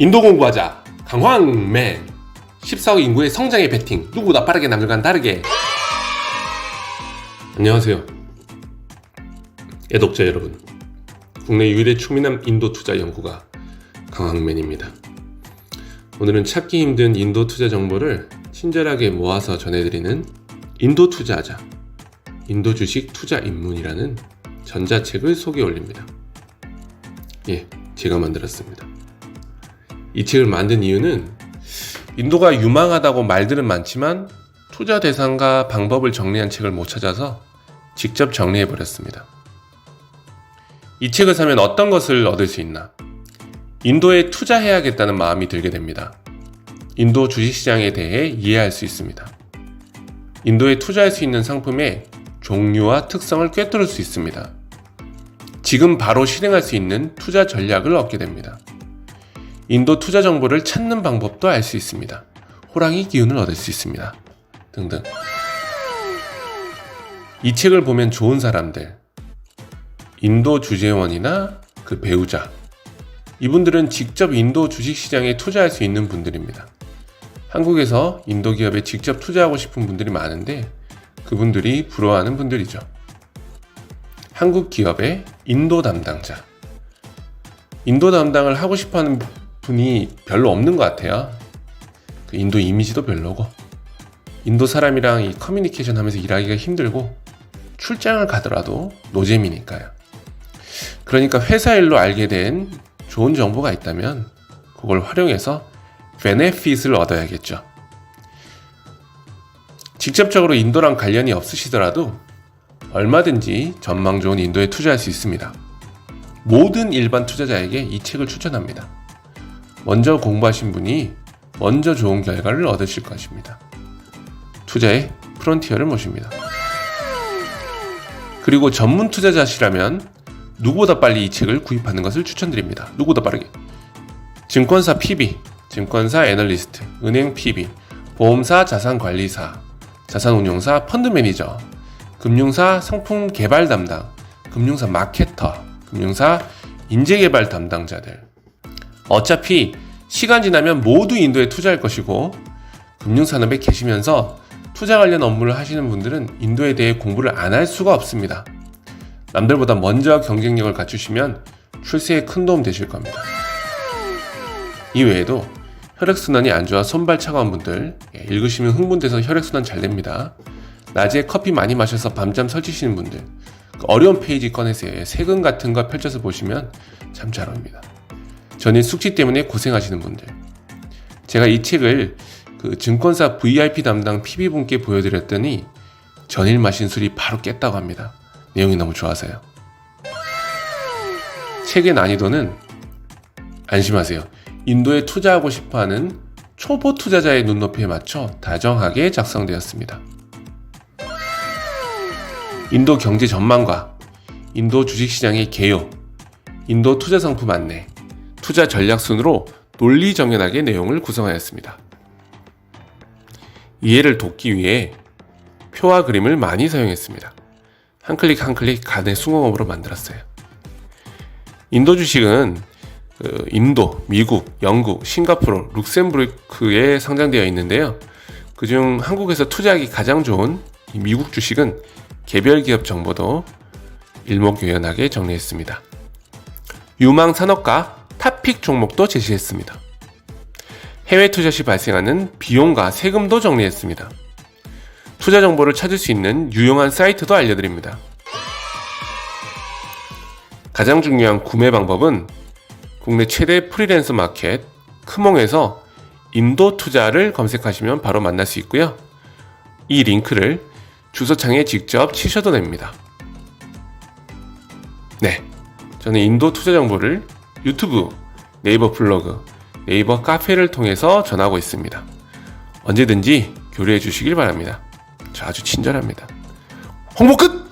인도 공부하자. 강황맨 14억 인구의 성장에 베팅. 누구보다 빠르게 남들과는 다르게. 안녕하세요. 애독자 여러분. 국내 유일의 추미남 인도 투자 연구가 강황맨입니다. 오늘은 찾기 힘든 인도 투자 정보를 친절하게 모아서 전해드리는 인도 투자자 인도 주식 투자 입문이라는 전자책을 소개 올립니다. 예 제가 만들었습니다 이 책을 만든 이유는 인도가 유망하다고 말들은 많지만 투자 대상과 방법을 정리한 책을 못 찾아서 직접 정리해 버렸습니다. 이 책을 사면 어떤 것을 얻을 수 있나? 인도에 투자해야겠다는 마음이 들게 됩니다. 인도 주식시장에 대해 이해할 수 있습니다. 인도에 투자할 수 있는 상품의 종류와 특성을 꿰뚫을 수 있습니다. 지금 바로 실행할 수 있는 투자 전략을 얻게 됩니다. 인도 투자 정보를 찾는 방법도 알 수 있습니다. 호랑이 기운을 얻을 수 있습니다. 등등. 이 책을 보면 좋은 사람들, 인도 주재원이나 그 배우자, 이분들은 직접 인도 주식시장에 투자할 수 있는 분들입니다. 한국에서 인도 기업에 직접 투자하고 싶은 분들이 많은데 그분들이 부러워하는 분들이죠. 한국 기업의 인도 담당자. 인도 담당을 하고 싶어 하는 분이 별로 없는 것 같아요. 그 인도 이미지도 별로고, 인도 사람이랑 이 커뮤니케이션 하면서 일하기가 힘들고, 출장을 가더라도 노잼이니까요. 그러니까 회사 일로 알게 된 좋은 정보가 있다면, 그걸 활용해서 베네핏을 얻어야겠죠. 직접적으로 인도랑 관련이 없으시더라도 얼마든지 전망 좋은 인도에 투자할 수 있습니다. 모든 일반 투자자에게 이 책을 추천합니다. 먼저 공부하신 분이 먼저 좋은 결과를 얻으실 것입니다. 투자의 프론티어를 모십니다. 그리고 전문 투자자시라면 누구보다 빨리 이 책을 구입하는 것을 추천드립니다. 누구보다 빠르게. 증권사 PB, 증권사 애널리스트, 은행 PB, 보험사 자산관리사, 자산운용사 펀드 매니저, 금융사 상품 개발 담당, 금융사 마케터, 금융사 인재개발 담당자들. 어차피 시간 지나면 모두 인도에 투자할 것이고 금융산업에 계시면서 투자 관련 업무를 하시는 분들은 인도에 대해 공부를 안 할 수가 없습니다. 남들보다 먼저 경쟁력을 갖추시면 출세에 큰 도움 되실 겁니다. 이 외에도 혈액순환이 안 좋아 손발 차가운 분들 예, 읽으시면 흥분돼서 혈액순환 잘 됩니다. 낮에 커피 많이 마셔서 밤잠 설치시는 분들 그 어려운 페이지 꺼내서 세금 같은 거 펼쳐서 보시면 참 잘 옵니다. 전일 숙취 때문에 고생하시는 분들. 제가 이 책을 그 증권사 VIP 담당 PB분께 보여드렸더니 전일 마신 술이 바로 깼다고 합니다. 내용이 너무 좋아서요. 책의 난이도는 안심하세요. 인도에 투자하고 싶어 하는 초보 투자자의 눈높이에 맞춰 다정하게 작성되었습니다. 인도 경제 전망과 인도 주식시장의 개요, 인도 투자 상품 안내, 투자 전략 순으로 논리 정연하게 내용을 구성하였습니다. 이해를 돕기 위해 표와 그림을 많이 사용했습니다. 한 클릭 한 클릭 간의 수공업으로 만들었어요. 인도 주식은 그 인도, 미국, 영국, 싱가포르, 룩셈부르크에 상장되어 있는데요. 그중 한국에서 투자하기 가장 좋은 이 미국 주식은 개별 기업 정보도 일목요연하게 정리했습니다. 유망 산업과 탑픽 종목도 제시했습니다. 해외 투자 시 발생하는 비용과 세금도 정리했습니다. 투자 정보를 찾을 수 있는 유용한 사이트도 알려드립니다. 가장 중요한 구매 방법은 국내 최대 프리랜서 마켓 크몽에서 인도 투자를 검색하시면 바로 만날 수 있고요. 이 링크를 주소창에 직접 치셔도 됩니다. 네. 저는 인도 투자 정보를 유튜브, 네이버 블로그, 네이버 카페를 통해서 전하고 있습니다. 언제든지 교류해 주시길 바랍니다. 저 아주 친절합니다. 홍보 끝!